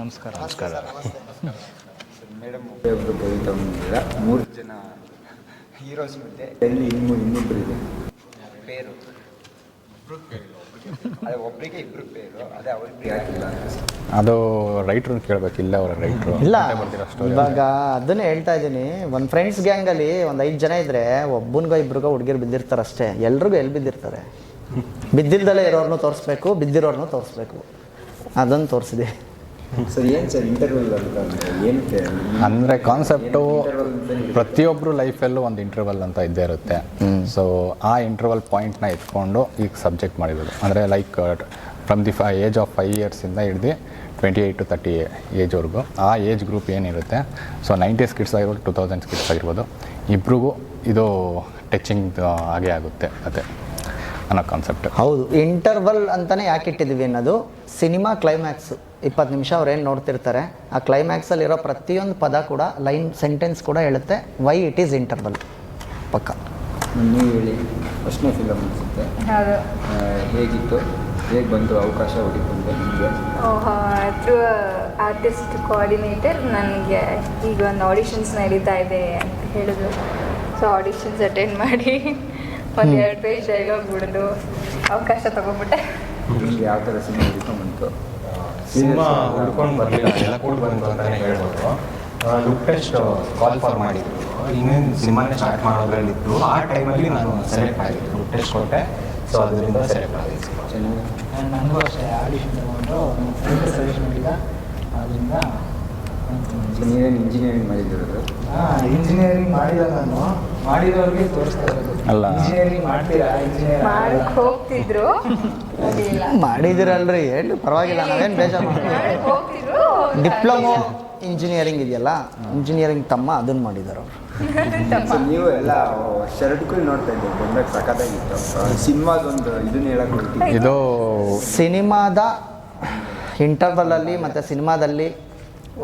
ನಮಸ್ಕಾರ. ನಮಸ್ಕಾರ. ಮೇಡಮ್ ಒಬ್ಬರು ಕವಿತಾ ಮೂರು ಜನ ಹೀರೋಸ್ ಮಧ್ಯೆ ಎಲ್ಲಿ ಇನ್ನೂ ಇನ್ನಿಬ್ಬರು ಇದೆ ಪೇರು. ಅದೇ ಒಬ್ಬರಿಗೆ ಇಬ್ಬರು ಪೇರು. ಅದೇ ಅವ್ರಿಗೆ ಆಗಿಲ್ಲ ಅದು ರೈಟ್ರು ಕೇಳಬೇಕಿಲ್ಲ ಅವರ ರೈಟ್ರು ಇಲ್ಲ. ಇವಾಗ ಅದನ್ನೇ ಹೇಳ್ತಾ ಇದ್ದೀನಿ. ಒಂದು ಫ್ರೆಂಡ್ಸ್ ಗ್ಯಾಂಗಲ್ಲಿ ಒಂದು ಐದು ಜನ ಇದ್ರೆ ಒಬ್ಬನಿಗೋ ಇಬ್ರಿಗೋ ಹುಡುಗಿರು ಬಿದ್ದಿರ್ತಾರೆ ಅಷ್ಟೇ ಎಲ್ರಿಗೂ ಎಲ್ಲಿ ಬಿದ್ದಿರ್ತಾರೆ? ಬಿದ್ದಿಲ್ದಲೇ ಇರೋರ್ನು ತೋರಿಸ್ಬೇಕು ಬಿದ್ದಿರೋರ್ನು ತೋರಿಸ್ಬೇಕು. ಅದನ್ನು ತೋರಿಸಿದೆ. ಸರ್ ಏನು ಸರ್ ಇಂಟರ್ವ್ಯೂಲ್ ಅಂತ ಅಂದ್ರೆ ಏನಕ್ಕೆ? ಅಂದರೆ ಕಾನ್ಸೆಪ್ಟು ಪ್ರತಿಯೊಬ್ಬರು ಲೈಫಲ್ಲೂ ಒಂದು ಇಂಟರ್ವಲ್ ಅಂತ ಇದ್ದೇ ಇರುತ್ತೆ. ಸೊ ಆ ಇಂಟರ್ವಲ್ ಪಾಯಿಂಟ್ನ ಇಟ್ಕೊಂಡು ಈಗ ಸಬ್ಜೆಕ್ಟ್ ಮಾಡಿರೋದು. ಅಂದರೆ ಲೈಕ್ ಫ್ರಮ್ ದಿ ಫೈ ಏಜ್ ಆಫ್ ಫೈವ್ ಇಯರ್ಸಿಂದ ಹಿಡ್ದು ಟ್ವೆಂಟಿ ಏಯ್ಟ್ ಟು ತರ್ಟಿ ಏಜ್ವರೆಗೂ ಆ ಏಜ್ ಗ್ರೂಪ್ ಏನಿರುತ್ತೆ? ಸೊ ನೈಂಟೀಸ್ ಕಿಡ್ಸ್ ಆಗಿರ್ಬೋದು ಟು ತೌಸಂಡ್ ಕಿಡ್ಸ್ ಆಗಿರ್ಬೋದು ಇಬ್ರಿಗೂ ಇದು ಟಚಿಂಗ್ ಆಗೇ ಆಗುತ್ತೆ ಅದೇ. ಅನ್ನೋ ಕಾನ್ಸೆಪ್ಟ್ ಹೌದು. ಇಂಟರ್ವಲ್ ಅಂತಾನೆ ಯಾಕೆ ಇಟ್ಟಿದ್ದೀವಿ ಅನ್ನೋದು ಸಿನಿಮಾ ಕ್ಲೈಮ್ಯಾಕ್ಸ್ ಇಪ್ಪತ್ತು ನಿಮಿಷ ಅವ್ರು ಏನು ನೋಡ್ತಿರ್ತಾರೆ ಆ ಕ್ಲೈಮ್ಯಾಕ್ಸಲ್ಲಿರೋ ಪ್ರತಿಯೊಂದು ಪದ ಕೂಡ ಲೈನ್ ಸೆಂಟೆನ್ಸ್ ಕೂಡ ಹೇಳುತ್ತೆ. ವೈ ಇಟ್ ಈಸ್ ಇಂಟರ್ವಲ್ ಪಕ್ಕ. ನೀವು ಹೇಳಿ. ಫಸ್ಟ್ನೇ ಫಿಲಮ್ ಅನಿಸುತ್ತೆ. ಹೌದು ಹೇಗಿತ್ತು? ಹೇಗೆ ಬಂತು? ಅವಕಾಶ ಹುಡುಕೊಂಡೆ ನಿಮಗೆ? ಥ್ರೂ ಆರ್ಟಿಸ್ಟ್ ಕೋಆರ್ಡಿನೇಟರ್ ನನಗೆ ಈಗ ಒಂದು ಆಡಿಷನ್ಸ್ ನಡೀತಾ ಇದೆ ಅಂತ ಹೇಳಿದ್ರು. ಸೊ ಆಡಿಷನ್ಸ್ ಅಟೆಂಡ್ ಮಾಡಿ. ಒಂದು ಎರಡು ಪೇಜ್ ಡೈಲಾಗ್ ಬಿಡೋದು ಅವಕಾಶ ತಗೊಂಡ್ಬಿಟ್ಟೆ. ನಿಮ್ಗೆ ಯಾವ ಥರ ಸಿನಿಮಾ ಹುಡ್ಕೊಂಡ್ ಬಂತು? ಸಿನಿಮಾ ಹುಡ್ಕೊಂಡು ಬರಲಿಲ್ಲ ಎಲ್ಲ ಕೂಡ ಬಂತು ಅಂತಲೇ ಹೇಳ್ಬೋದು. ಲುಕ್ ಟೆಸ್ಟ್ ಕಾಲ್ ಫಾರ್ ಮಾಡಿದ್ರು. ಇನ್ನೇನು ಸಿನಿಮಾನೇ ಸ್ಟಾರ್ಟ್ ಮಾಡೋದ್ರಲ್ಲಿತ್ತು ಆ ಟೈಮಲ್ಲಿ ನಾನು ಸೆಲೆಕ್ಟ್ ಆಗಿದ್ದು ಲುಕ್ ಟೆಸ್ಟ್ ಕೊಟ್ಟೆ. ಸೊ ಅದರಿಂದ ಸೆಲೆಕ್ಟ್ ಆಗಿದೆ ನನಗೂ ಅಷ್ಟೇ ಆಡಿಷನ್ ತಗೊಂಡು ನಮ್ಮ ಫ್ರೆಂಡ್ ಸಜೆಸ್ಟ್ ಮಾಡಿದ ಅದರಿಂದ ಸೊ ನೀವೇನು ಇಂಜಿನಿಯರಿಂಗ್ ಮಾಡಿದಿರೋದು ಇಂಜಿನಿಯರಿಂಗ್ ಮಾಡಿದ ನಾನು. ಮಾಡಿದವ್ರಿಗೆ ತೋರಿಸ್ತಾ ಇರೋದು. ಅಲ್ಲ. ಇಂಜಿನಿಯರಿಂಗ್ ಮಾಡ್ತೀರಾ? ಇಂಜಿನಿಯರ್ ಮಾಡಕ್ ಹೋಗ್ತಿದ್ರು. ಮಾಡಿದಿರಲ್ರಿ ಹೇಳಿ ಪರವಾಗಿಲ್ಲ ನಾವೇನು ಬೇಜಾರು ಮಾಡಕ್ ಹೋಗ್ತಿದ್ರು. ಡಿಪ್ಲೊಮೊ ಇಂಜಿನಿಯರಿಂಗ್ ಇದೆಯಲ್ಲ ಇಂಜಿನಿಯರಿಂಗ್ ತಮ್ಮ ಅದನ್ನು ಮಾಡಿದ್ದಾರೆ ಅವರು. ಸೊ ನೀವು ಎಲ್ಲ ಶರ್ಟ್ಗಳು ನೋಡ್ತಾ ಇದ್ದೀವಿ ಬಂದಾಗ ಸಖತ್ತಾಗಿತ್ತು. ಸಿನಿಮಾದೊಂದು ಇದನ್ನ ಹೇಳಕ್ ಹೋಗ್ತೀವಿ ಇದು ಸಿನಿಮಾದ ಇಂಟರ್ವಲಲ್ಲಿ ಮತ್ತು ಸಿನಿಮಾದಲ್ಲಿ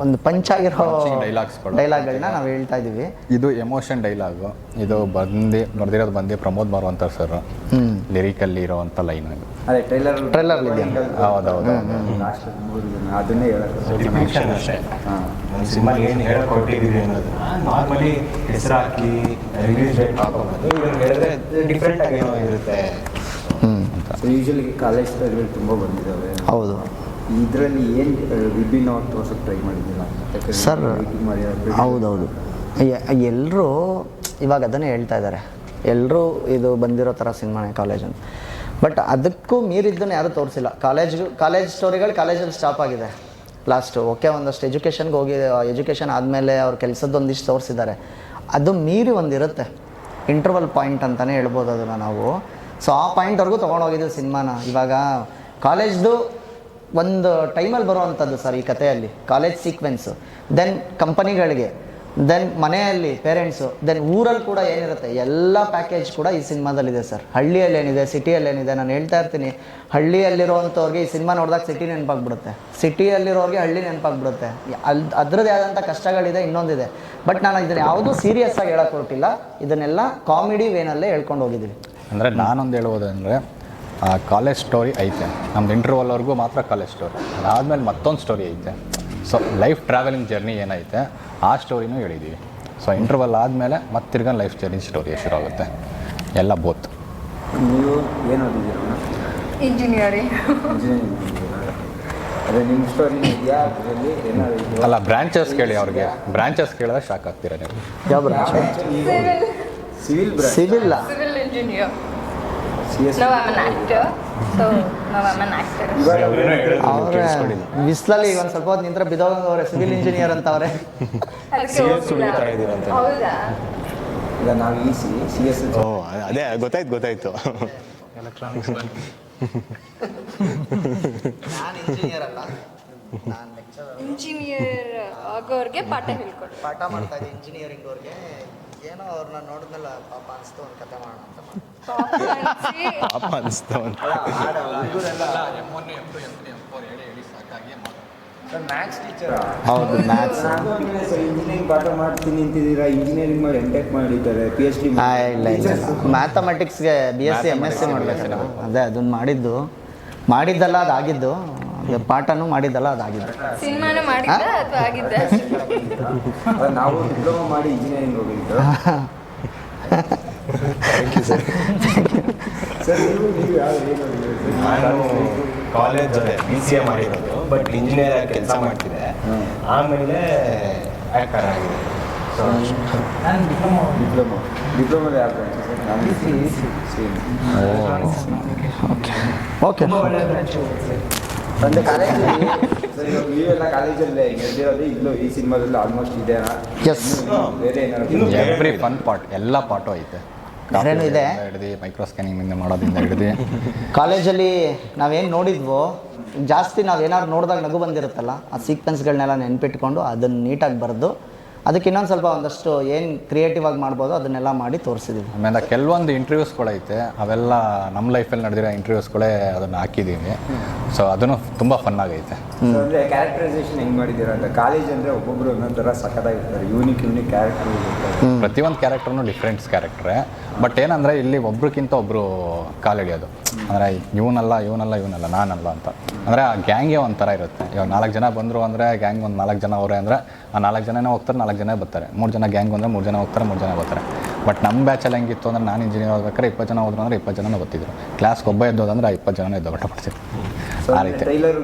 ಒಂದು ಪಂಚ್ ಆಗಿರೋ ಡೈಲಾಗ್ಸ್ ಡೈಲಾಗ್ ಡೈಲಾಗ್ಗಳನ್ನ ನಾವು ಹೇಳ್ತಾ ಇದ್ದೀವಿ. ಇದು ಎಮೋಷನ್ ಡೈಲಾಗು ಇದು ಬಂದು ಬರ್ದಿರೋದು ಬಂದು ಪ್ರಮೋದ್ ಬರುವಂತ ಸರ್ ಲಿರಿಕಲ್ಲಿ ಇರೋವಂಥ ಲೈನ್ ಅದು. ಟ್ರೈಲರ್ ಟ್ರೈಲರ್ ಅಲ್ಲಿ ಇದೆಯಾ? ಹೌದೌದು. ಅದನ್ನೇ ಹೇಳೋದು. ಡಿಪಿಕ್ಷನ್ ಅಷ್ಟೇ ಹಾಂ. ನಮ್ಮ ಸಿನಿಮಾ ಏನು ಹೇಳ್ಕೊಟ್ಟಿದ್ದೀವಿ ಅನ್ನೋದು. ನಾರ್ಮಲಿ ಹೆಸರು ಹಾಕಿ ರಿಲೀಸ್ ಡೇಟ್ ಹಾಕೋಬೋದು ಹೇಳಿದ್ರೆ ಡಿಫ್ರೆಂಟ್ ಆಗಿ ಏನೋ ಇರುತ್ತೆ. ಸೊ ಯೂಶಲಿ ಕಾಲೇಜ್ ತುಂಬ ಬಂದಿದ್ದಾವೆ ಹೌದು. ಇದರಲ್ಲಿ ಏನು ವಿಭಿನ್ನವಾಗಿ ತೋರ್ಸೋಕೆ ಟ್ರೈ ಮಾಡಿದ್ದೀರಾ? ಸರ್ ಹೌದೌದು. ಎಲ್ಲರೂ ಇವಾಗ ಅದನ್ನೇ ಹೇಳ್ತಾ ಇದ್ದಾರೆ ಎಲ್ಲರೂ ಇದು ಬಂದಿರೋ ಥರ ಸಿನಿಮಾನೇ ಕಾಲೇಜ್ ಅಂತ ಬಟ್ ಅದಕ್ಕೂ ಮೀರಿದ್ದನ್ನು ಯಾರೂ ತೋರಿಸಿಲ್ಲ. ಕಾಲೇಜ್ ಕಾಲೇಜ್ ಸ್ಟೋರಿಗಳು ಕಾಲೇಜಲ್ಲಿ ಸ್ಟಾಪ್ ಆಗಿದೆ. ಲಾಸ್ಟು ಓಕೆ ಒಂದಷ್ಟು ಎಜುಕೇಷನ್ಗೆ ಹೋಗಿ ಎಜುಕೇಷನ್ ಆದಮೇಲೆ ಅವ್ರ ಕೆಲಸದ್ದು ಒಂದಿಷ್ಟು ತೋರಿಸಿದ್ದಾರೆ. ಅದು ಮೀರಿ ಒಂದಿರುತ್ತೆ. ಇಂಟರ್ವಲ್ ಪಾಯಿಂಟ್ ಅಂತಲೇ ಹೇಳ್ಬೋದು ಅದನ್ನು ನಾವು. ಸೊ ಆ ಪಾಯಿಂಟ್ವರೆಗೂ ತೊಗೊಂಡೋಗಿದ್ದೀವಿ ಸಿನಿಮಾನ. ಇವಾಗ ಕಾಲೇಜ್ದು ಒಂದು ಟೈಮಲ್ಲಿ ಬರುವಂಥದ್ದು ಸರ್ ಈ ಕಥೆಯಲ್ಲಿ, ಕಾಲೇಜ್ ಸೀಕ್ವೆನ್ಸು ದೆನ್ ಕಂಪನಿಗಳಿಗೆ ದೆನ್ ಮನೆಯಲ್ಲಿ ಪೇರೆಂಟ್ಸು ದೆನ್ ಊರಲ್ಲಿ ಕೂಡ ಏನಿರುತ್ತೆ, ಎಲ್ಲ ಪ್ಯಾಕೇಜ್ ಕೂಡ ಈ ಸಿನಿಮಾದಲ್ಲಿದೆ ಸರ್. ಹಳ್ಳಿಯಲ್ಲಿ ಏನಿದೆ ಸಿಟಿಯಲ್ಲಿ ಏನಿದೆ ನಾನು ಹೇಳ್ತಾ ಇರ್ತೀನಿ. ಹಳ್ಳಿಯಲ್ಲಿರುವಂಥವ್ರಿಗೆ ಈ ಸಿನಿಮಾ ನೋಡಿದಾಗ ಸಿಟಿ ನೆನಪಾಗ್ಬಿಡುತ್ತೆ. ಸಿಟಿಯಲ್ಲಿರೋರಿಗೆ ಹಳ್ಳಿ ನೆನಪಾಗ್ಬಿಡುತ್ತೆ. ಅಲ್ಲಿ ಅದರದ್ದೇ ಆದಂಥ ಕಷ್ಟಗಳಿದೆ, ಇನ್ನೊಂದಿದೆ. ಬಟ್ ನಾನು ಇದನ್ನು ಯಾವುದೂ ಸೀರಿಯಸ್ ಆಗಿ ಹೊರಟಿಲ್ಲ. ಇದನ್ನೆಲ್ಲ ಕಾಮಿಡಿ ವೇನಲ್ಲೇ ಹೇಳ್ಕೊಂಡು ಹೋಗಿದ್ದೀವಿ ಅಂದರೆ ನಾನೊಂದು ಹೇಳುವುದಂದರೆ ಕಾಲೇಜ್ ಸ್ಟೋರಿ ಐತೆ. ನಮ್ದು ಇಂಟರ್ವಲ್ವರೆಗೂ ಮಾತ್ರ ಕಾಲೇಜ್ ಸ್ಟೋರಿ ಅದಾದಮೇಲೆ ಮತ್ತೊಂದು ಸ್ಟೋರಿ ಐತೆ. ಸೊ ಲೈಫ್ ಟ್ರಾವೆಲಿಂಗ್ ಜರ್ನಿ ಏನೈತೆ ಆ ಸ್ಟೋರಿನೂ ಹೇಳಿದ್ದೀವಿ ಸೊ ಇಂಟರ್ವಲ್ ಆದಮೇಲೆ ಮತ್ತೆ ತಿರ್ಗಾ ಲೈಫ್ ಜರ್ನಿ ಸ್ಟೋರಿ ಶುರು ಆಗುತ್ತೆ ಎಲ್ಲ ಬೋತ್ ನೀವು ಏನು ಇಂಜಿನಿಯರಿಂಗ್ ಅಲ್ಲ ಬ್ರಾಂಚಸ್ ಕೇಳಿ ಅವ್ರಿಗೆ. ಬ್ರಾಂಚಸ್ ಕೇಳಿದ್ರೆ ಶಾಕ್ ಆಗ್ತೀರಾ ನೀವು? ಯಾವ branch civil branch civil engineer so ನಾವು ಆಮ್ ಅವ್ರೆ ಬಿಸ್ಲಲ್ಲಿ ಈಗ ಒಂದು ಸ್ವಲ್ಪ ಹೊತ್ತು ನಿಂತ್ರೆ ಬಿದೋಗಂಗವ್ರೆ ಸಿವಿಲ್ ಇಂಜಿನಿಯರ್ ಅಂತ ಅವ್ರೆ ಅದಕ್ಕೆ ಸುಳಿತಾ ಇದ್ದೀರಾ ಅಂತ ಹೌದಾ ಇಲ್ಲ ನಾವು ಈ ಸಿ ಸಿ ಎಸ್ ಓ ಅದೇ ಗೊತ್ತಾಯ್ತು ಗೊತ್ತಾಯ್ತು ನಾನು ಇಂಜಿನಿಯರ್ ಅಲ್ಲ ನಾನು ಲೆಕ್ಚರ್ ಇಂಜಿನಿಯರ್ ಆಗೋರ್ಗೆ ಪಾಠ ಹೇಳ್ಕೊಡು ಪಾಠ ಮಾಡ್ತಾ ಇದ್ದೆ ಇಂಜಿನಿಯರಿಂಗ್ ಅವ್ರಿಗೆ ಏನೋ ಅವ್ರನ್ನ ನೋಡಿದ್ಮೇಲೆ ಪಾಪ ಅನಿಸ್ತು ಒಂದು ಕತೆ ಮಾಡೋಣ ಅಂತ. ಪಾಪ ಹೇಳಿ ಉಂಟು ಮ್ಯಾಥ್ಸ್ ಟೀಚರ್ ಹೌದು ಮ್ಯಾಥ್ಸ್ ಇಂಜಿನಿಯರಿಂಗ್ ಪಾಠ ಮಾಡ್ತೀನಿ ಅಂತಿದ್ದೀರಾ? ಇಂಜಿನಿಯರಿಂಗ್ ಮಾಡಿ ಟೆಕ್ ಮಾಡಿದ್ದಾರೆ ಪಿ ಎಚ್ ಡಿ ಇಲ್ಲ ಇಲ್ಲ. ಮ್ಯಾಥಮೆಟಿಕ್ಸ್ಗೆ B S C M S C ಮಾಡಬೇಕು ಅದೇ ಅದನ್ನ ಮಾಡಿದ್ದು. ಮಾಡಿದ್ದಲ್ಲ ಅದಾಗಿದ್ದು. ಅದು ಪಾಠನೂ ಮಾಡಿದ್ದಲ್ಲ ಅದಾಗಿದೆ. ಸಿನಿಮಾನು ಮಾಡಿದ್ದ ಅಥವಾ ಆಗಿದ್ದ ಅಲ್ಲ, ನಾವು ಡಿಪ್ಲೊಮಾ ಮಾಡಿ ಇಂಜಿನಿಯರಿಂಗ್ ಹೋಗಿದ್ದು. ಸರ್ ನೀವು ನಾನು ಕಾಲೇಜ್ ಅದೇ ಬಿ ಸಿ ಎ ಮಾಡಿರೋದು ಬಟ್ ಇಂಜಿನಿಯರ್ ಆಗಿ ಕೆಲಸ ಮಾಡ್ತಿದ್ದೆ ಆಮೇಲೆ ಆ್ಯಕ್ಟರ್ ಆಗಿದೆ. ಸೊ ನಾನು ಡಿಪ್ಲೊಮಾ ಡಿಪ್ಲೊಮಾ ಡಿಪ್ಲೊಮಾ ಯಾವ ಬ್ರಾಂಚ್ ಸರ್ ನಾನು ಸೇಮ್ ಓಕೆ ಓಕೆ ಅಂದರೆ ಕಾಲೇಜಲ್ಲಿ ಸರ್ ಇವಾಗ ನೀವೆಲ್ಲ ಕಾಲೇಜಲ್ಲೇ ಗೆದ್ದಿರೋದು ಇಲ್ಲೂ ಈ ಸಿನಿಮಾದಲ್ಲಿ ಆಲ್ಮೋಸ್ಟ್ ಇದೆ Yes. ಬೇರೆ ಏನಾದ್ರು ಎವ್ರಿ ಫನ್ ಪಾರ್ಟ್ ಎಲ್ಲ ಪಾರ್ಟು ಐತೆ. ಬೇರೆನೂ ಇದೆ. ಹಿಡಿದು ಮೈಕ್ರೋ ಸ್ಕ್ಯಾನಿಂಗ್ ಮಾಡೋದ್ರಿಂದ ಹಿಡಿದು. ಕಾಲೇಜಲ್ಲಿ ನಾವೇನು ನೋಡಿದ್ವೋ ಜಾಸ್ತಿ ನಾವು ಏನಾದ್ರು ನೋಡಿದಾಗ ನಗು ಬಂದಿರುತ್ತಲ್ಲ ಆ ಸೀಕ್ವೆನ್ಸ್ಗಳನ್ನೆಲ್ಲ ನೆನ್ಪಿಟ್ಕೊಂಡು ಅದನ್ನ ನೀಟಾಗಿ ಬರೆದು ಅದಕ್ಕೆ ಇನ್ನೊಂದು ಸ್ವಲ್ಪ ಒಂದಷ್ಟು ಏನು ಕ್ರಿಯೇಟಿವ್ ಆಗಿ ಮಾಡ್ಬೋದು ಅದನ್ನೆಲ್ಲ ಮಾಡಿ ತೋರಿಸಿದ್ದೀವಿ ಆಮೇಲೆ ಕೆಲವೊಂದು ಇಂಟರ್ವ್ಯೂಸ್ಗಳೈತೆ ಅವೆಲ್ಲ ನಮ್ಮ ಲೈಫಲ್ಲಿ ನಡೆದಿರೋ ಇಂಟರ್ವ್ಯೂಸ್ಗಳೇ ಅದನ್ನು ಹಾಕಿದ್ದೀನಿ ಸೊ ಅದನ್ನು ತುಂಬ ಫನ್ ಆಗೈತೆ. ಸೊ ಅಂದರೆ ಕ್ಯಾರೆಕ್ಟರೈಸೇಷನ್ ಹೆಂಗೆ ಮಾಡಿದ್ದೀರಾ ಅಂತ ಕಾಲೇಜ್ ಅಂದರೆ ಒಬ್ಬೊಬ್ರು ಒಂದೊಂದು ಥರ ಸಖತ್ತಾಗಿರ್ತಾರೆ ಯೂನಿಕ್ ಯೂನಿಕ್ ಕ್ಯಾರೆಕ್ಟರ್ ಪ್ರತಿಯೊಂದು ಕ್ಯಾರೆಕ್ಟರ್ನು ಡಿಫ್ರೆಂಟ್ಸ್ ಕ್ಯಾರೆಕ್ಟ್ರೆ ಬಟ್ ಏನಂದರೆ ಇಲ್ಲಿ ಒಬ್ರಿಗಿಂತ ಒಬ್ಬರು ಕಾಲಿಡಿಯೋದು ಅಂದರೆ ಇವನಲ್ಲ ಇವನಲ್ಲ ಇವನಲ್ಲ, ನಾನಲ್ಲ ಅಂತ. ಅಂದರೆ ಆ ಗ್ಯಾಂಗೆ ಒಂಥರ ಇರುತ್ತೆ. ಇವಾಗ ನಾಲ್ಕು ಜನ ಬಂದರು ಅಂದರೆ ಗ್ಯಾಂಗ್ ಒಂದು ನಾಲ್ಕು ಜನ ಅವರೇ ಅಂದರೆ ಆ ನಾಲ್ಕು ಜನನೇ ಹೋಗ್ತಾರೆ, ನಾಲ್ಕು ಜನ ಬರ್ತಾರೆ. ಮೂರು ಜನ ಗ್ಯಾಂಗ್ ಬಂದರೆ ಮೂರು ಜನ ಹೋಗ್ತಾರೆ, ಮೂರು ಜನ ಬರ್ತಾರೆ. ಬಟ್ ನಮ್ಮ ಬ್ಯಾಚಲ್ಲಿ ಹೆಂಗಿತ್ತು ಅಂದರೆ ನಾನು ಇಂಜಿನಿಯರ್ ಆಗ್ಬೇಕಾದ್ರೆ ಇಪ್ಪತ್ತು ಜನ ಹೋದ್ರು ಅಂದರೆ ಇಪ್ಪತ್ತು ಜನ ಬರ್ತಿದ್ರು ಕ್ಲಾಸ್ಗೆ ಒಬ್ಬ ಎದ್ದೋದಂದ್ರೆ ಆ ಇಪ್ಪತ್ತು ಜನ ಎದ್ದು ಪಡ್ತೀನಿ ಆ ರೀತಿ. ಟ್ರೈಲರ್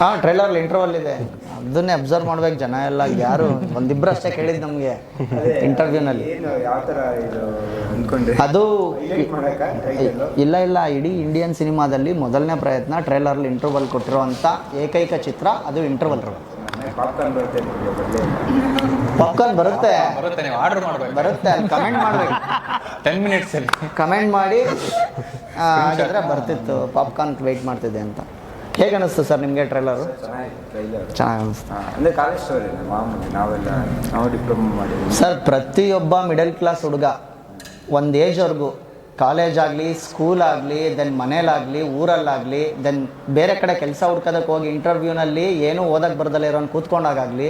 ಹಾಂ ಟ್ರೈಲರ್ಲಿ ಇಂಟರ್ವಲ್ ಇದೆ. ಅದನ್ನೇ ಅಬ್ಸರ್ವ್ ಮಾಡ್ಬೇಕು ಜನ ಎಲ್ಲ ಯಾರು? ಒಂದಿಬ್ರು ಅಷ್ಟೇ ಕೇಳಿದ್ದು ನಮಗೆ ಇಂಟರ್ವ್ಯೂನಲ್ಲಿ ಅದು ಇಲ್ಲ ಇಲ್ಲ ಇಡೀ ಇಂಡಿಯನ್ ಸಿನಿಮಾದಲ್ಲಿ ಮೊದಲನೇ ಪ್ರಯತ್ನ ಟ್ರೈಲರ್ಲಿ ಇಂಟರ್ವಲ್ ಕೊಟ್ಟಿರುವಂಥ ಏಕೈಕ ಚಿತ್ರ ಅದು ಇಂಟರ್ವಲ್ ಪಾಪ್ಕಾರ್ನ್ ಬರುತ್ತೆ ನಿಮಗೆ ಪಾಪ್ಕಾರ್ನ್ ಬರುತ್ತೆ. ಬರುತ್ತೆ ನೀವು ಆರ್ಡರ್ ಮಾಡಬೇಕು ಬರುತ್ತೆ ಅಲ್ಲಿ ಕಮೆಂಟ್ ಮಾಡಬೇಕು. ಟೆನ್ ಮಿನಿಟ್ಸಲ್ಲಿ ಕಮೆಂಟ್ ಮಾಡಿ ಆ, ಹಾಗಿದ್ರೆ ಬರ್ತಿತ್ತು. ಪಾಪ್ಕಾರ್ನ್ ವೆಯ್ಟ್ ಮಾಡ್ತಿದ್ದೆ ಅಂತ. ಹೇಗೆ ಅನಿಸ್ತು ಸರ್ ನಿಮಗೆ ಟ್ರೈಲರು ಟ್ರೈಲರ್ ಚೆನ್ನಾಗಿ ಅನಿಸ್ತು. ಅಂದರೆ ಕಾಲೇಜ್ ಸ್ಟೋರಿ ಮಾಮೂಲಿ ನಾವೆಲ್ಲ ನಾವು ಡಿಪ್ಲೊಮಾ ಮಾಡಿ ಸರ್ ಪ್ರತಿಯೊಬ್ಬ ಮಿಡಲ್ ಕ್ಲಾಸ್ ಹುಡುಗ ಒಂದು ಏಜ್ವರೆಗೂ ಕಾಲೇಜ್ ಆಗಲಿ ಸ್ಕೂಲ್ ಆಗಲಿ ದೆನ್ ಮನೇಲಾಗಲಿ, ಊರಲ್ಲಾಗಲಿ ದೆನ್ ಬೇರೆ ಕಡೆ ಕೆಲಸ ಹುಡ್ಕೋದಕ್ಕೆ ಹೋಗಿ ಇಂಟರ್ವ್ಯೂನಲ್ಲಿ ಏನೂ ಓದಕ್ಕೆ ಬರ್ದಲ್ಲೇ ಇರೋನು ಕೂತ್ಕೊಂಡಾಗಲಿ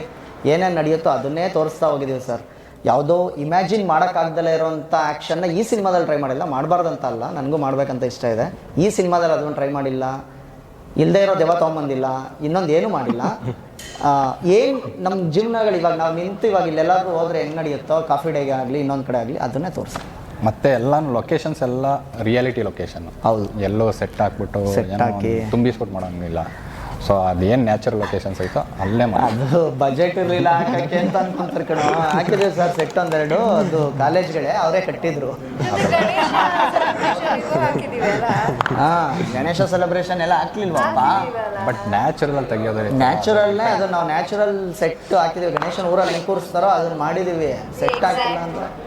ಏನೇನು ನಡೆಯುತ್ತೋ ಅದನ್ನೇ ತೋರಿಸ್ತಾ ಹೋಗಿದ್ದೀವಿ ಸರ್ ಯಾವುದೋ ಇಮ್ಯಾಜಿನ್ ಮಾಡೋಕ್ಕಾಗ್ದಲೇ ಇರೋಂಥ ಆ್ಯಕ್ಷನ್ನ ಈ ಸಿನಿಮಾದಲ್ಲಿ ಟ್ರೈ ಮಾಡಿಲ್ಲ, ಮಾಡಬಾರ್ದಂತ ಅಲ್ಲ, ನನಗೂ ಮಾಡಬೇಕಂತ ಇಷ್ಟ ಇದೆ. ಈ ಸಿನಿಮಾದಲ್ಲಿ ಅದನ್ನು ಟ್ರೈ ಮಾಡಿಲ್ಲ ಇಲ್ಲದೇ ಇರೋ ದೆವ್ವ ತೊಗೊಂಬಂದಿಲ್ಲ, ಇನ್ನೊಂದು ಏನೂ ಮಾಡಿಲ್ಲ. ಏನು ನಮ್ಮ ಜೀವನಗಳು ಇವಾಗ ನಾವು ನಿಂತು ಇವಾಗ ಇಲ್ಲೆಲ್ಲರಿಗೂ ಹೋದರೆ ಹೆಂಗೆ ನಡೆಯುತ್ತೋ ಕಾಫಿ ಡೇಗೆ ಆಗಲಿ, ಇನ್ನೊಂದು ಕಡೆ ಆಗಲಿ, ಅದನ್ನೇ ತೋರಿಸಿ ಮತ್ತೆ ಎಲ್ಲಾನು ಲೊಕೇಶನ್ಸ್ ಎಲ್ಲ ರಿಯಾಲಿಟಿ ಲೊಕೇಶನ್ ಹೌದು. ಎಲ್ಲೋ ಸೆಟ್ ಹಾಕ್ಬಿಟ್ಟು Set ಏನೋ ಹಾಕಿ. ಒಂದು ತುಂಬಿಸ್ಬಿಟ್ಟು ಮಾಡೋಂಗಿಲ್ಲ. ಸೊ ಅದೇನು ನ್ಯಾಚುರಲ್ ಲೊಕೇಶನ್ಸ್ ಐತೋ ಅಲ್ಲೇ ಮಾಡಿ. ಅದು ಬಜೆಟ್ ಇರಲಿಲ್ಲ ಹಾಕಕ್ಕೆ ಅಂತ ಅನ್ಕೊಂತಾರೆ ಕಣ. ಹಾಕಿದ್ವಿ ಸರ್ ಸೆಟ್ ಒಂದೆರಡು ಅದು ಕಾಲೇಜ್ಗಳೇ ಅವರೇ ಕಟ್ಟಿದ್ರು. ಹಾಕಿದೀವಲ್ಲ ಹಾಂ ಗಣೇಶ ಸೆಲೆಬ್ರೇಷನ್ ಎಲ್ಲ ಹಾಕ್ಲಿಲ್ವಪ್ಪ? ಬಟ್ ನ್ಯಾಚುರಲ್ ಆಗಿ ತೆಗಿಯೋದ್ರೆ ನ್ಯಾಚುರಲ್ನೇ ಅದು ನಾವು ನ್ಯಾಚುರಲ್ ಸೆಟ್ ಹಾಕಿದೀವಿ. ಗಣೇಶನ ಊರಲ್ಲಿ ಹೆಂಗೆ ಕೂರಿಸ್ತಾರೋ ಅದನ್ನ ಮಾಡಿದೀವಿ. ಸೆಟ್ ಹಾಕಿಲ್ಲ ಹೆಂಗಾಗುತ್ತೆ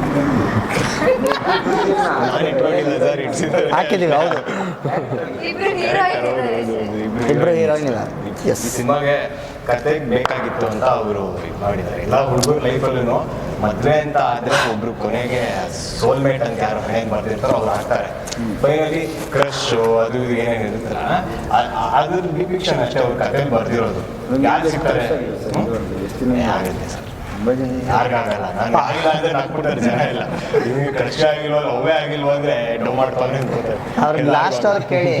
ಹಾಕಿದೀವಿ ಹೌದು. ಇಬ್ರು ಹೀರೋ ಇದ್ದಾರೆ ಇಬ್ರು ಹೀರೋಯಿನ್ ಇಲ್ಲ ಈ ಸಿನಿಮಾಗೆ ಕತೆಗೆ ಬೇಕಾಗಿತ್ತು ಅಂತ ಅವರು ಇದು ಮಾಡಿದ್ದಾರೆ. ಎಲ್ಲ ಹುಡುಗರ ಲೈಫಲ್ಲೂ ಮದುವೆ ಅಂತ ಆದ್ರೆ ಒಬ್ರು ಕೊನೆಗೆ ಸೋಲ್ಮೇಟ್ ಅಂತ ಯಾರು ಮನೆಗೆ ಬರ್ತಿರ್ತಾರೋ ಅವ್ರು ಆಗ್ತಾರೆ. ಫೈನಲಿ ಕ್ರಶ್ ಅದು ಇದು ಏನೇನು ಇರುತ್ತಲ್ಲ ಅದ್ರ ಡಿಪಿಕ್ಷನ್ ಅಷ್ಟೇ ಅವ್ರ ಕಥೆ ಬರ್ದಿರೋದು. ಯಾರು ಸಿಗ್ತಾರೆ? ಆಗುತ್ತೆ ಸರ್. ಯಾರಿಗಾಗಲ್ಲ ನಾನು ಆಗಿಲ್ಲ ಅಂದ್ರೆ ನಾಕ್ಬಿಡ್ತಾರೆ ಜನ ಇಲ್ಲ ನಿಮಗೆ ಆಗಿಲ್ವ ಅವೇ ಆಗಿಲ್ವ ಅಂದ್ರೆ ಡೌ. ಅವ್ರಿಗೆ ಲಾಸ್ಟ್ ಕೇಳಿ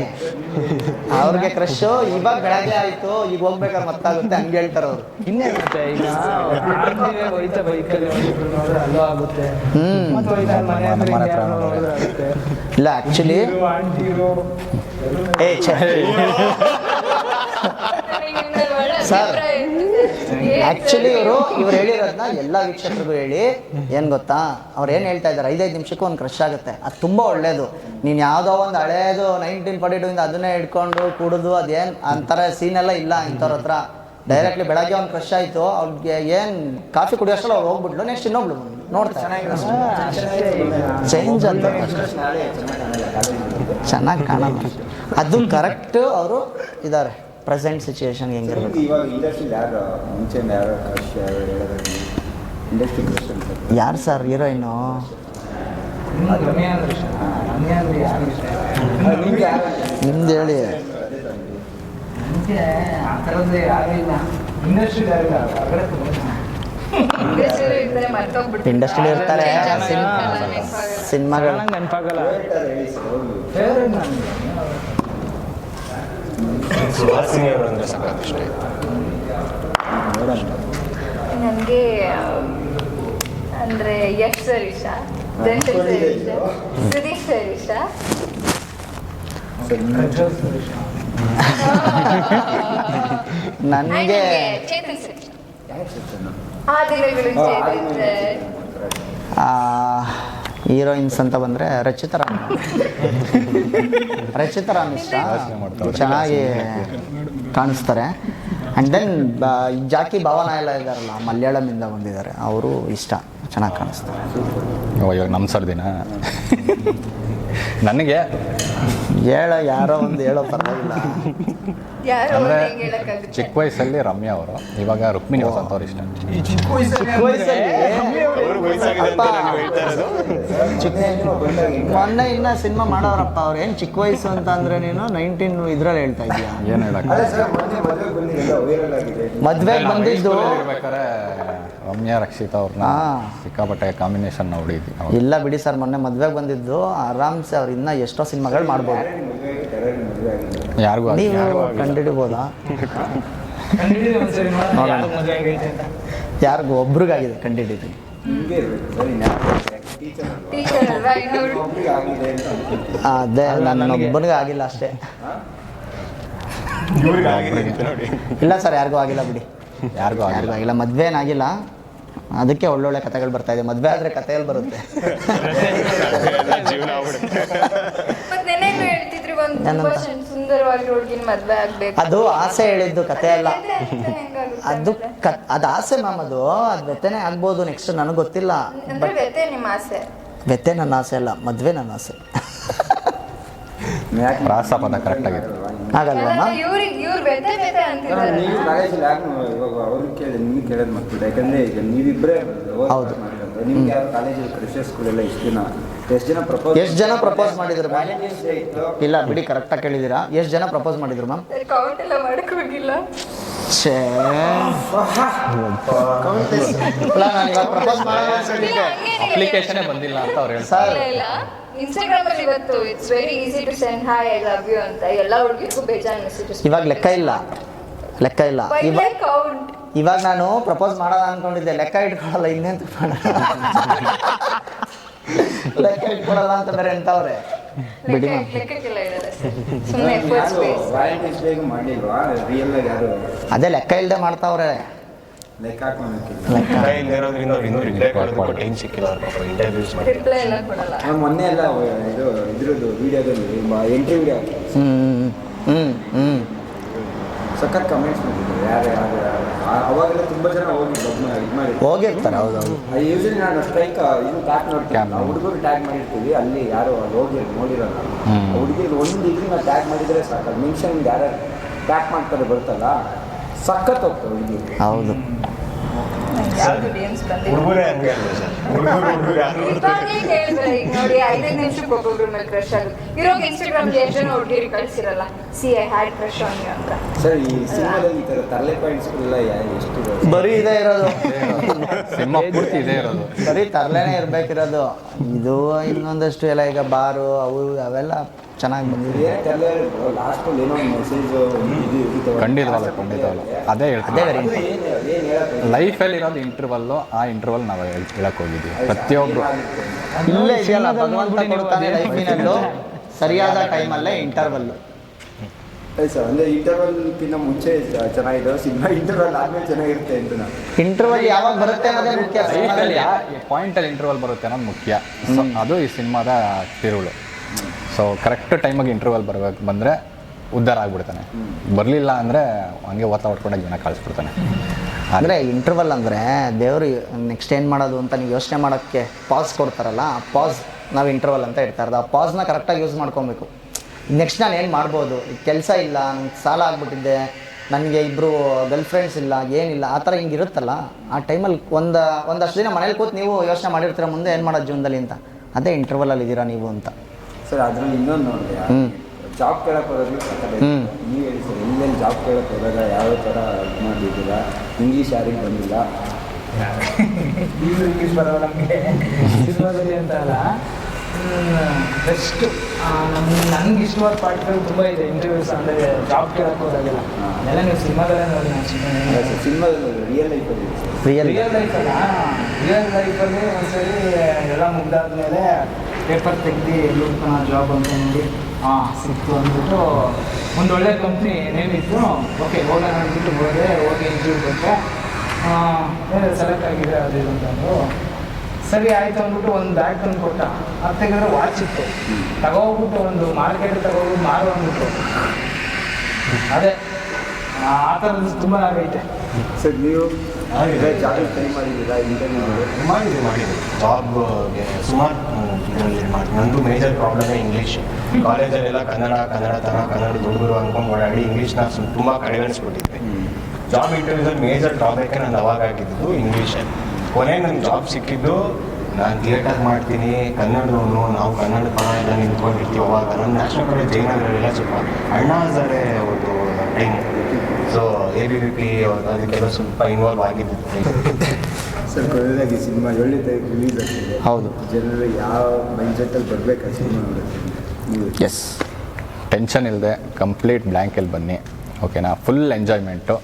ಅವ್ರಿಗೆ ಕ್ರಶ್ ಇವಾಗ ಬೆಳಗ್ಗೆ ಆಯ್ತು ಈಗ ಹೋಗ್ಬೇಕಾದ್ರೆ ಮತ್ತಾಗುತ್ತೆ ಹಂಗೆ ಹೇಳ್ತಾರೆ ಅವ್ರು. ಇನ್ನೇನು ಮತ್ತೆ? ಈಗ ಆಡ್ತೀವಿ ಹೋಯ್ತಾ ಬೈಕಲ್ಲಿ ಒಂದಿಬ್ರು ನೋಡಿದ್ರೆ ಅಲ್ಲೂ ಆಗುತ್ತೆ. ಹ್ಮ್. ಮತ್ತೆ ಹೋಯ್ತಾ ಮನೆ ಹತ್ರ ಮನೆ ಹತ್ರ ನೋಡಿದ್ರೆ ಆಗುತ್ತೆ. ಇಲ್ಲ ಆಕ್ಚುಲಿ ಆಂಟಿರು ಏ ಛೆ. ಸರ್ ಆ್ಯಕ್ಚುಲಿ ಇವರು, ಇವ್ರು ಹೇಳಿರೋದನ್ನ ಎಲ್ಲ ವೀಕ್ಷಕರಿಗೂ ಹೇಳಿ. ಏನು ಗೊತ್ತಾ? ಅವ್ರು ಏನು ಹೇಳ್ತಾ ಇದ್ದಾರೆ? ಐದೈದು ನಿಮಿಷಕ್ಕೂ ಒಂದು ಕ್ರಶ್ ಆಗುತ್ತೆ. ಅದು ತುಂಬ ಒಳ್ಳೆಯದು ನೀನು ಯಾವುದೋ ಒಂದು ಹಳೇದು ನೈನ್ಟೀನ್ ಫಾರ್ಟಿ ಟೂಯಿಂದ ಅದನ್ನೇ ಇಟ್ಕೊಂಡು ಕುಡಿದು ಅದೇನು ಅಂತರ ಸೀನೆಲ್ಲ ಇಲ್ಲ ಇಂಥವ್ರ ಹತ್ರ. ಡೈರೆಕ್ಟ್ಲಿ ಬೆಳಗ್ಗೆ ಒಂದು ಕ್ರಶ್ ಆಯಿತು. ಅವ್ರಿಗೆ ಏನು ಕಾಫಿ ಕುಡಿಯೋಷ್ಟಲ್ಲ ಅವ್ರು ಹೋಗ್ಬಿಟ್ಲು. ನೆಕ್ಸ್ಟ್ ಇನ್ನೊಬ್ಳು ನೋಡ್ತಾರೆ ಚೇಂಜ್ ಅಂತ ಚೆನ್ನಾಗಿ ಕಾಣಲ್ಲ. ಅದು ಕರೆಕ್ಟ್ ಅವರು ಇದ್ದಾರೆ. ಪ್ರೆಸೆಂಟ್ ಸಿಚುವೇಶನ್ ಹೆಂಗಿರ್ಬೇಕು ಇವಾಗ ಇಂಡಸ್ಟ್ರಿಲಿ ಯಾರು ಮುಂಚೆ ಯಾರು ಕ್ರಶ್ ಯಾರು ಹೇಳೋದಾಗಿ ಇಂಡಸ್ಟ್ರಿ ಕ್ರಶ್ ಅಂತ ಯಾರು ಸರ್ ಹೀರೋಯಿನು? ನಿಮ್ದು ಹೇಳಿ. ಇಂಡಸ್ಟ್ರಿಲಿ ಇರ್ತಾರೆ. ಸಿನಿಮಾ ಸಿನಿಮಾಗಳು. ನೆನಪಾಗಲ್ಲ ಹೇಳಿ ಸರ್ ಹೋಗ್ಲಿ ಫೇವ್ರೆಟ್ ನನಗೆ ಸುಹಾಸಿನಿ ಅವರು ಅಂದರೆ ಸಖತ್ ಇಷ್ಟ ನನಗೆ ಅಂದರೆ ಯಶ್ ಸರ್ ಇಷ್ಟ ದರ್ಶನ್ ಸರ್ ಇಷ್ಟ ಸುದೀಪ್ ಸರ್ ಇಷ್ಟ. ಪ್ರಜ್ವಲ್ ನನಗೆ ಚೇತನ್ ಸರ್ ಸರ್. ಹೀರೋಯಿನ್ಸ್ ಅಂತ ಬಂದರೆ ರಚಿತಾ ರಾಮ್. ರಚಿತಾ ರಾಮ್ ಇಷ್ಟ. ಚೆನ್ನಾಗಿ ಕಾಣಿಸ್ತಾರೆ. ಆ್ಯಂಡ್ ದೆನ್ ಜಾಕಿ ಭಾವನ ಎಲ್ಲ ಇದ್ದಾರಲ್ಲ ಮಲಯಾಳಮಿಂದ ಬಂದಿದ್ದಾರೆ. ಅವರು ಇಷ್ಟ. ಚೆನ್ನಾಗಿ ಕಾಣಿಸ್ತಾರೆ. ಇವಾಗ ನಮ್ಮ ಸರ್ದಿನ ನನಗೆ? ಹೇಳ ಯಾರೋ ಒಂದು ಹೇಳೋ ಪರವಾಗಿಲ್ಲ. ಅಂದರೆ ಚಿಕ್ಕ ವಯಸ್ಸಲ್ಲಿ ರಮ್ಯಾ ಅವರು ಇವಾಗ ರುಕ್ಮಿಣಿ ವಸಂತ್ ಅವ್ರು ಇಷ್ಟ ಮೊನ್ನೆ ಇನ್ನ ಸಿನಿಮಾ ಮಾಡೋರಪ್ಪ ಅವ್ರು. ಏನ್ ಚಿಕ್ಕ ವಯಸ್ಸು ಅಂತ ಅಂದ್ರೆ ನೀನು ನೈನ್ಟೀನ್ ಇದ್ರಲ್ಲಿ ಹೇಳ್ತಾ ಇದೀಯಾ ಏನು ಹೇಳಕ್ ಮದ್ವೆ ಬಂದಿದ್ದು ರಮ್ಯಾ ರಕ್ಷಿತಾ ಅವ್ರನ್ನ. ಸಿಕ್ಕಾಪಟ್ಟೆ ಕಾಂಬಿನೇಷನ್ ನೋಡಿದ್ವಿ. ಇಲ್ಲ ಬಿಡಿ ಸರ್ ಮೊನ್ನೆ ಮದ್ವೆಗೆ ಬಂದಿದ್ದು. ಆರಾಮ್ಸೆ ಅವ್ರು ಇನ್ನ ಎಷ್ಟೋ ಸಿನಿಮಾಗಳು ಮಾಡ್ಬೋದು ಮದುವೆಗೆ ಟೆರರ್ ಮದುವೆ ಆಗಿದೆ ಯಾರಿಗೂ ನೀವು ಅಂತ ಯಾರಿಗೂ ಒಬ್ರಿಗಾಗಿದೆ ಕಂಡುಹಿಡಿದು. ಅದೇ ನನ್ನೊಬ್ಬನಿಗೆ ಆಗಿಲ್ಲ ಅಷ್ಟೇ. ಇಲ್ಲ ಸರ್ ಯಾರಿಗೂ ಆಗಿಲ್ಲ ಬಿಡಿ. ಯಾರಿಗೂ ಆಗಿಲ್ಲ. ಯಾರಿಗೂ ಆಗಿಲ್ಲ. ಮದ್ವೆ ಏನಾಗಿಲ್ಲ ಅದಕ್ಕೆ ಒಳ್ಳೊಳ್ಳೆ ಕಥೆಗಳು ಬರ್ತಾ ಇದೆ. ಮದ್ವೆ ಆದ್ರೆ ಕಥೆಯಲ್ಲಿ ಬರುತ್ತೆ. ಮತ್ತೆ ಸುಂದರವಾಗಿ ಹುಡುಗಿನ ಮದ್ವೆ ಆಗ್ಬೇಕು. ಅದು ಆಸೆ ಹೇಳಿದ್ದು ಕಥೆ ಅಲ್ಲ. ಅದೇ? ಕ ಅದು ಆಸೆ ಮ್ಯಾಮ್ ಅದು. ಅದು ವ್ಯತೆನೇ ಆಗ್ಬೋದು ನೆಕ್ಸ್ಟ್ ನನಗೆ ಗೊತ್ತಿಲ್ಲ. ಅಂದ್ರೆ ವ್ಯತೆ ನಿಮ್ಮ ಆಸೆ? ವ್ಯತೆ ನನ್ನ ಆಸೆ ಅಲ್ಲ ಮದ್ವೆ ನನ್ನ ಆಸೆ. ಪ್ರಾಸ ಪದ ಕರೆಕ್ಟ್ ಆಗಿತ್ತು ಆಗಲ್ವಾ ಇವ್ರಿಗೆ ಇವ್ರ ವ್ಯತೆ ವ್ಯತೆ ಅಂತಿದ್ದಾರೆ. ನೀವು ಕಾಲೇಜಲ್ಲಿ ಯಾಕೆ ಇವಾಗ ಅವ್ರಿಗೆ ಕೇಳಿ ನಿಮ್ಗೆ ಕೇಳೋದು ಯಾಕಂದ್ರೆ ಈಗ ನೀವಿಬ್ಬರೇ ಹೌದು. ನಿಮ್ಗೆ ಯಾರು ಕಾಲೇಜಲ್ಲಿ ಎಷ್ಟು ಜನ ಎಷ್ಟು ಜನ ಪ್ರಪೋಸ್ ಎಷ್ಟು ಜನ ಪ್ರಪೋಸ್ ಮಾಡಿದ್ರು ಮ್ಯಾಮ್ ಇಲ್ಲ ಬಿಡಿ ಕರೆಕ್ಟಾಗಿ ಕೇಳಿದ್ದೀರಾ ಎಷ್ಟು ಜನ ಪ್ರಪೋಸ್ ಮಾಡಿದ್ರು ಮ್ಯಾಮ್ ಕೌಂಟ್ ಎಲ್ಲ ಮಾಡಕ್ ಹೋಗಿಲ್ಲ. ಛೇ. ಅಲ್ಲ ನಾನು ಇವಾಗ ಪ್ರಪೋಸ್ ಮಾಡೋಣ ಅಪ್ಲಿಕೇಶನೇ ಬಂದಿಲ್ಲ ಅಂತ ಅವ್ರು ಹೇಳ್ತಾರೆ. ಇಲ್ಲ ಇಲ್ಲ. ಇನ್ಸ್ಟಾಗ್ರಾಮ್ ಅಲ್ಲಿ ಇವತ್ತು it's very easy to send hi I love you ಅಂತ ಎಲ್ಲ ಹುಡುಗಿರ್ಗೂ ಬೇಜಾನ್ ಮೆಸೇಜಸ್ ಇವಾಗ ಲೆಕ್ಕ ಇಲ್ಲ. ಲೆಕ್ಕ ಇಲ್ಲ. ಇವಾಗ ಕೌಂಟ್ ಇವಾಗ ನಾನು ಪ್ರಪೋಸ್ ಮಾಡೋಣ ಅನ್ಕೊಂಡಿದ್ದೆ. ಲೆಕ್ಕ ಇಟ್ಕೊಳಲ್ಲ ಇನ್ನೆಂತ ಲೆಕ್ಕ ಇಟ್ಕೊಳಲ್ಲ ಅಂತ ಬೇರೆ ಎಂತವ್ರೆ ಬಿಡಿ ಅದೇ ಲೆಕ್ಕ ಇಲ್ಲದೆ ಮಾಡ್ತಾವ್ರೆ. ಮೊನ್ನೆ ಎಲ್ಲ ಇದು ಇದ್ರದ್ದು ವಿಡಿಯೋದಲ್ಲಿ ಎಂಟ್ರಿ ವಿಡಿಯೋ ಹ್ಮ್ ಹ್ಮ್ ಹ್ಮ್ ಸಖತ್ ಕಮೆಂಟ್ಸ್ ಮಾಡಿದ್ರು ಯಾರು ಯಾರು ಯಾರು? ಆ- ಅವಾಗೆಲ್ಲ ತುಂಬ ಜನ ಹೋಗಿ ಹೋಗಿರ್ತಾರೆ ಹೌದೌದು ಯೂಶಲಿ ನಾನು ಸ್ಟ್ರೈಕ್ ಇದು ಟ್ಯಾಗ್ ನೋಡ್ತೀನಿ. ಹುಡುಗರು ಟ್ಯಾಗ್ ಮಾಡಿರ್ತೀವಿ ಅಲ್ಲಿ ಯಾರು ಹೋಗಿ ನೋಡಿರಲ್ಲ ಹ್ಮ್. ಹುಡುಗಿರು ಒಂದು ನಾವು ಟ್ಯಾಗ್ ಮಾಡಿದರೆ ಸಾಕು ಮೆನ್ಷನ್ ಯಾರು ಟ್ಯಾಗ್ ಮಾಡ್ತಾರೆ ಬರುತ್ತಲ್ಲ ಸಖತ್ ಹೋಗ್ತದೆ ಹುಡುಗಿ ಹೌದು. ಹುಡುಗರೇ ಹಂಗೆ ಅಲ್ವಾ ಸರ್. ಹುಡುಗರು ಹುಡುಗರು ಇವಾಗ್ಲೇ ಕೇಳಿದ್ರೆ ಈಗ ನೋಡಿ ಐದೈದು ನಿಮಿಷಕ್ಕೆ ಒಬ್ಬೊಬ್ರ ಮೇಲೆ ಕ್ರಶ್ ಆಗುತ್ತೆ. ಇರೋಗ ಇನ್ಸ್ಟಾಗ್ರಾಮ್ ಎಷ್ಟು ಜನ ಹುಡುಗಿರಿ ಕಳ್ಸಿರಲ್ಲ? See I had crush on you ಅಂತ. ಸರ್ ಈ ಸಿನಿಮಾದಲ್ಲಿ ಈ ಥರ ತರಲೆ ಪಾಯಿಂಟ್ಸ್ಗಳೆಲ್ಲ ಎಷ್ಟಿದೆ ಬರೀ ಇದೇ ಇರೋದು. ಸಿನಿಮಾ ಪೂರ್ತಿ ಇದೇ ಇರೋದು. ಬರೀ ತರಲೇನೆ ಇರ್ಬೇಕಿರೋದು. ಇದು ಇನ್ನೊಂದಷ್ಟು ಎಲ್ಲ ಈಗ ಬಾರು ಅವು ಅವೆಲ್ಲ ಚೆನ್ನಾಗಿ ಬಂದಿದೆ. ಲಾಸ್ಟ್ ತರಲೆ ಏನೋ ಮೆಸೇಜ್. ಖಂಡಿತವಲ್ಲ ಖಂಡಿತವಲ್ಲ ಅದೇ ಅದೇ ಹೇಳ್ತೀನಿ ಲೈಫಲ್ಲಿ ಇರೋದು ಇಂಟರ್ವಲ್ಲು ಆ ಇಂಟರ್ವಲ್ ನಾವು ಹೇಳಕ್ ಹೋಗಿದ್ವಿ ಪ್ರತಿಯೊಬ್ರು. ಇಲ್ಲೇ ಇದೆಯಲ್ಲ ಭಗವಂತ ಕೊಡ್ತಾನೆ ಲೈಫಿನಲ್ಲೂ ಸರಿಯಾದ ಟೈಮಲ್ಲೇ ಇಂಟರ್ವಲ್ಲು ಸರ್ ಅಂದರೆ ಇಂಟರ್ವಲ್ಕಿಂತ ಮುಂಚೆ ಚೆನ್ನಾಗಿದೆ ಸಿನಿಮಾ ಇಂಟರ್ವಲ್ ಆದ್ಮೇಲೆ ಚೆನ್ನಾಗಿರುತ್ತೆ ಅಂತ ನಾನು. ಇಂಟರ್ವಲ್ ಯಾವಾಗ ಬರುತ್ತೆ ಅನ್ನೋದೇ ಮುಖ್ಯ. ಲೈಫಲ್ಲಿ ಪಾಯಿಂಟಲ್ಲಿ ಇಂಟರ್ವಲ್ ಬರುತ್ತೆ ಅನ್ನೋದು ಮುಖ್ಯ. ಸೊ ಅದು ಈ ಸಿನಿಮಾದ ತಿರುಳು. ಸೊ ಕರೆಕ್ಟ್ ಟೈಮಿಗೆ ಇಂಟರ್ವಲ್ ಬರ್ಬೇಕು ಬಂದರೆ ಉದ್ಧಾರ ಆಗ್ಬಿಡ್ತಾನೆ. ಬರಲಿಲ್ಲ ಅಂದರೆ ಹಂಗೆ ಒತ್ತ ಹೊಡ್ಕೊಂಡಾಗ ಜೀವನ ಕಳಿಸ್ಬಿಡ್ತಾನೆ. ಅಂದರೆ ಇಂಟರ್ವಲ್ ಅಂದರೆ ದೇವರು ನೆಕ್ಸ್ಟ್ ಏನು ಮಾಡೋದು ಅಂತ ನೀವು ಯೋಚನೆ ಮಾಡೋಕ್ಕೆ ಪಾಸ್ ಕೊಡ್ತಾರಲ್ಲ ಆ ಪಾಸ್ ನಾವು ಇಂಟರ್ವಲ್ ಅಂತ ಇರ್ತಾ ಇರೋದು. ಆ ಪಾಸ್ನ ಕರೆಕ್ಟಾಗಿ ಯೂಸ್ ಮಾಡ್ಕೊಬೇಕು. ನೆಕ್ಸ್ಟ್ ನಾನು ಏನು ಮಾಡ್ಬೋದು? ಕೆಲಸ ಇಲ್ಲ ನಂಗೆ ಸಾಲ ಆಗ್ಬಿಟ್ಟಿದ್ದೆ ನನಗೆ ಇಬ್ಬರು ಗರ್ಲ್ ಫ್ರೆಂಡ್ಸ್ ಇಲ್ಲ ಏನಿಲ್ಲ ಆ ಥರ ಹಿಂಗೆ ಇರುತ್ತಲ್ಲ ಆ ಟೈಮಲ್ಲಿ ಒಂದು ಒಂದಷ್ಟು ದಿನ ಮನೇಲಿ ಕೂತು ನೀವು ಯೋಚನೆ ಮಾಡಿರ್ತೀರ ಮುಂದೆ ಏನು ಮಾಡೋದು ಜೀವನದಲ್ಲಿ ಅಂತ. ಅದೇ ಇಂಟರ್ವಲಲ್ಲಿ ಇದ್ದೀರಾ ನೀವು ಅಂತ. ಸರ್ ಅದರಲ್ಲಿ ಇನ್ನೊಂದು ನೋಡಿದೆ. ಜಾಬ್ ಹೋದಾಗಲೂ. ನೀವು ಹೇಳಿ ಸರ್ ಎಲ್ಲೆಲ್ಲಿ ಜಾಬ್ ಕೇಳಕ್ಕೆ ಹೋದಾಗ ಯಾವ ಥರ ಇದು ಮಾಡಿದ್ದೀರಾ ಇಂಗ್ಲೀಷ್ ಯಾರಿಗೆ ಬಂದಿಲ್ಲ. ಈಗಲೂ ಇಂಗ್ಲೀಷ್ ಬರೋಲ್ಲ ನಮಗೆ. ಸಿನಿಮಾದಲ್ಲಿ ಅಂತ ಅಲ್ಲ. ಬೆಸ್ಟ್ ನಮ್ಮ ನನಗೆ ಇಷ್ಟವಾದ ಪಾಠಗಳು ತುಂಬ ಇದೆ. ಇಂಟರ್ವ್ಯೂಸ್ ಅಂದರೆ ಜಾಬ್ ಕೇಳಕ್ಕೆ ಹೋದಾಗೆಲ್ಲ. ಎಲ್ಲ ನೀವು ಸಿನಿಮಾದಲ್ಲೇ ನೋಡಿ ನಾನು ಸಿನಿಮಾದಲ್ಲಿ ರಿಯಲ್ ಲೈಫಲ್ಲಿ ರಿಯಲ್ ರಿಯಲ್ ಲೈಫಲ್ಲ ರಿಯಲ್ ಲೈಫಲ್ಲಿ ಒಂದ್ಸರಿ ಎಲ್ಲ ಮುಗ್ದಾದ್ಮೇಲೆ ಪೇಪರ್ ತೆಗ್ದು ಎಲ್ಲೂ ಜಾಬ್ ಅಂತ ನೋಡಿ ಹಾಂ ಸಿಕ್ತು ಅಂದ್ಬಿಟ್ಟು ಒಂದು ಒಳ್ಳೆ ಕಂಪ್ನಿ ನೇಮಿತ್ತು ಓಕೆ ಹೋಗೋಣ ಅಂದ್ಬಿಟ್ಟು ಹೋದೆ, ಹೋಗಿ ಇಂಟರ್ವ್ಯೂ ಕೊಟ್ಟೆ. ಸೆಲೆಕ್ಟ್ ಆಗಿದೆ ಅದು ಇದು ಅಂತಂದು ಸರಿ, ಆಯ್ತು ಅಂದ್ಬಿಟ್ಟು ಒಂದು ಬ್ಯಾಗ್ ತಂದು ಕೊಟ್ಟ. ಅದು ತೆಗೆದ್ರೆ ವಾಚ್ ಇತ್ತು. ತಗೋಗ್ಬಿಟ್ಟು ಒಂದು ಮಾರ್ಕೆಟ್ ತಗೋಗ್ಬಿಟ್ಟು ಮಾರು ಅಂದ್ಬಿಟ್ಟು. ಅದೇ. ಆ ಥರದ್ದು ತುಂಬ ಆಗೈತೆ ಸರ್ ನೀವು ಜಾಬ್ ಟ್ರೈ ಮಾಡಿದ್ದೀರಾ ಇಂಟರ್ವ್ಯೂಗಳು ಮಾಡಿದ್ವಿ ಮಾಡಿದ್ವಿ ಜಾಬ್ಗೆ ಸುಮಾರು ಇದರಲ್ಲಿ ಮಾಡಿ ನಂದು ಮೇಜರ್ ಪ್ರಾಬ್ಲಮೇ ಇಂಗ್ಲೀಷ್ ಕಾಲೇಜಲ್ಲೆಲ್ಲ ಕನ್ನಡ ಕನ್ನಡ ತರ ಕನ್ನಡ ಹುಡುಗರು ಅನ್ಕೊಂಡು ಓಡಾಡಿ ಇಂಗ್ಲೀಷ್ನ ತುಂಬ ಕಡೆಗಣಿಸ್ಬಿಟ್ಟಿದ್ವಿ ಜಾಬ್ ಇಂಟರ್ವ್ಯೂಸಲ್ಲಿ ಮೇಜರ್ ಡ್ರಾಬ್ಯಾಕೆ ನಾನು ಅವಾಗ ಆಗಿದ್ದು ಇಂಗ್ಲೀಷೇ ಕೊನೆಗೆ ನಂಗೆ ಜಾಬ್ ಸಿಕ್ಕಿದ್ದು ನಾನು ಥಿಯೇಟರ್ ಮಾಡ್ತೀನಿ ಕನ್ನಡದವನು ನಾವು ಕನ್ನಡ ಪರ ಎಲ್ಲ ನಿಂತ್ಕೊಂಡಿರ್ತೀವಿ. ಅವಾಗ ನನ್ನ ನ್ಯಾಷನಲ್ ಕಾಲೇಜ್ ಜಯನಗರಲ್ಲೆಲ್ಲ ಸ್ವಲ್ಪ ಅಣ್ಣಾ ಹಜಾರೆ ಒಂದು time so A B B P ಅದಕ್ಕೆಲ್ಲ ಸ್ವಲ್ಪ ಇನ್ವಾಲ್ವ್ ಆಗಿದ್ದು ಸರ್ ಕೊನೆಯದಾಗಿ ಸಿನಿಮಾ ಏಳನೇ ತಾರೀಕು ರಿಲೀಸ್ ಆಗ್ತಿದೆ. ಹೌದು. ಜನರು ಯಾವ ಮೈಂಡ್ಸೆಟ್ಟಲ್ಲಿ ಬರಬೇಕು ಆ ಸಿನಿಮಾ ಎಸ್ ಟೆನ್ಷನ್ ಇಲ್ಲದೆ ಕಂಪ್ಲೀಟ್ ಬ್ಲ್ಯಾಂಕಲ್ಲಿ ಬನ್ನಿ. ಓಕೆನಾ ಫುಲ್ ಎಂಜಾಯ್ಮೆಂಟು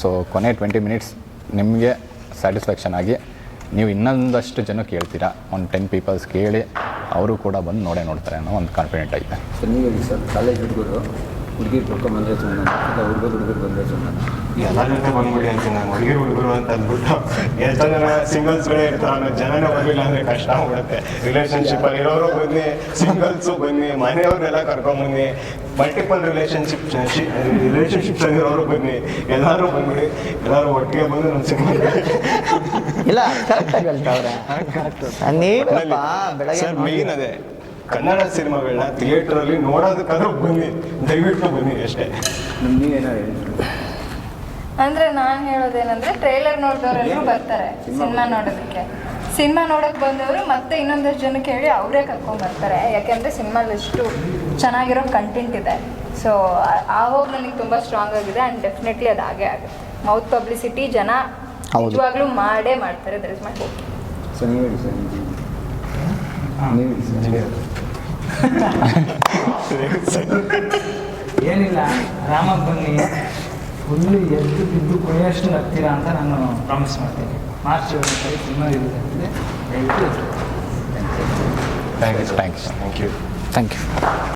ಸೊ ಕೊನೆ ಟ್ವೆಂಟಿ ಮಿನಿಟ್ಸ್ ನಿಮಗೆ ಸ್ಯಾಟಿಸ್ಫ್ಯಾಕ್ಷನ್ ಆಗಿ ನೀವು ಇನ್ನೊಂದಷ್ಟು ಜನ ಕೇಳ್ತೀರಾ? ಒಂದು ಟೆನ್ ಪೀಪಲ್ಸ್ ಕೇಳಿ ಅವರು ಕೂಡ ಬಂದು ನೋಡೇ ನೋಡ್ತಾರೆ ಅನ್ನೋ ಒಂದು ಕಾನ್ಫಿಡೆಂಟ್ ಐತೆ. ಸರ್ ನೀವು ಹೇಳಿ ಸರ್ ಕಾಲೇಜ್ ಹುಡುಗರು ಹುಡುಗಿ ಬಂದರೆ ಸುಮ್ಮನೆ ಹುಡುಗರು ಹುಡುಗರು ಬಂದರೆ ಸುಮ್ಮನೆ ಎಲ್ಲ ಜೊತೆ ಬಂದ್ಬಿಡಿ ಅಂತ ನಾನು ಹುಡುಗಿ ಹುಡುಗರು ಅಂತ ಅಂದ್ಬಿಟ್ಟು ಎಷ್ಟೋ ಜನ ಸಿಂಗಲ್ಸ್ಗಳೇ ಇರ್ತಾರೆ ಅನ್ನೋ ಜನನೇ ಬರಲಿಲ್ಲ ಅಂದರೆ ಕಷ್ಟ ಆಗ್ಬಿಡುತ್ತೆ. ರಿಲೇಷನ್ಶಿಪ್ಪಲ್ಲಿ ಇರೋರು ಬನ್ನಿ ಸಿಂಗಲ್ಸು ಬನ್ನಿ ಮನೆಯವರೆಲ್ಲ ಕರ್ಕೊಂಬನ್ನಿ ಮಲ್ಟಿಪಲ್ ರಿಲೇಷನ್ಶಿಪ್ ರಿಲೇಷನ್ಶಿಪ್ಸ್ ಆಗಿರೋರು ಬನ್ನಿ ಎಲ್ಲರೂ ಬಂದ್ಬಿಡಿ ಎಲ್ಲರೂ ಒಟ್ಟಿಗೆ ಬಂದು ನನ್ನ ಸಿನಿಮಾ ಇಲ್ಲ ಕರೆಕ್ಟಾಗಿ ಹೇಳ್ತಾವ್ರೆ ನೀವಪ್ಪ ಬೆಳಗ್ಗೆ ಸರ್ ಮೇನ್ ಅದೇ ಕನ್ನಡ ಸಿನಿಮಾಗಳನ್ನ ಥಿಯೇಟ್ರಲ್ಲಿ ನೋಡೋದಕ್ಕಾದ್ರೂ ಬನ್ನಿ ದಯವಿಟ್ಟು ಬನ್ನಿ ಅಷ್ಟೇ. ನೀವೇನೋ ಅಂದ್ರೆ ನಾನು ಹೇಳೋದೇನಂದ್ರೆ ಟ್ರೈಲರ್ ನೋಡಿದವರೆಲ್ಲರೂ ಬರ್ತಾರೆ ಸಿನಿಮಾ ನೋಡೋದಕ್ಕೆ. ಸಿನಿಮಾ ನೋಡೋಕೆ ಬಂದವರು ಮತ್ತೆ ಇನ್ನೊಂದಷ್ಟು ಜನಕ್ಕೆ ಹೇಳಿ ಅವರೇ ಕರ್ಕೊಂಡ್ ಬರ್ತಾರೆ. ಯಾಕೆಂದ್ರೆ ಸಿನಿಮಾಲ್ ಎಷ್ಟು ಚೆನ್ನಾಗಿರೋ ಕಂಟೆಂಟ್ ಇದೆ. ಸೊ ಆ ಹೋಗಿ ನನಗೆ ತುಂಬ ಸ್ಟ್ರಾಂಗ್ ಆಗಿದೆ ಆ್ಯಂಡ್ ಡೆಫಿನೆಟ್ಲಿ ಅದು ಹಾಗೆ ಆಗುತ್ತೆ. ಮೌತ್ ಪಬ್ಲಿಸಿಟಿ ಜನ ಹೌದು. ನಿಜವಾಗ್ಲೂ ಮಾಡೇ ಮಾಡ್ತಾರೆ. ದಟ್ ಇಸ್ ಮೈ ಹೋಪ್ ಏನಿಲ್ಲ ರಾಮ ಬನ್ನಿ. ಫುಲ್ಲು ಎದ್ದು ಬಿದ್ದು ಕೊಯ್ಯಷ್ಟು ನಗ್ತೀರಾ ಅಂತ ನಾನು ಪ್ರಾಮಿಸ್ ಮಾಡ್ತೀನಿ. ಮಾರ್ಚ್ ಏಳನೇ ತಾರೀಕು ಸಿನಿಮಾ ರಿಲೀಸ್ ಆಗ್ತಿದೆ ದಯವಿಟ್ಟು thank you Thanks. Thank you thank you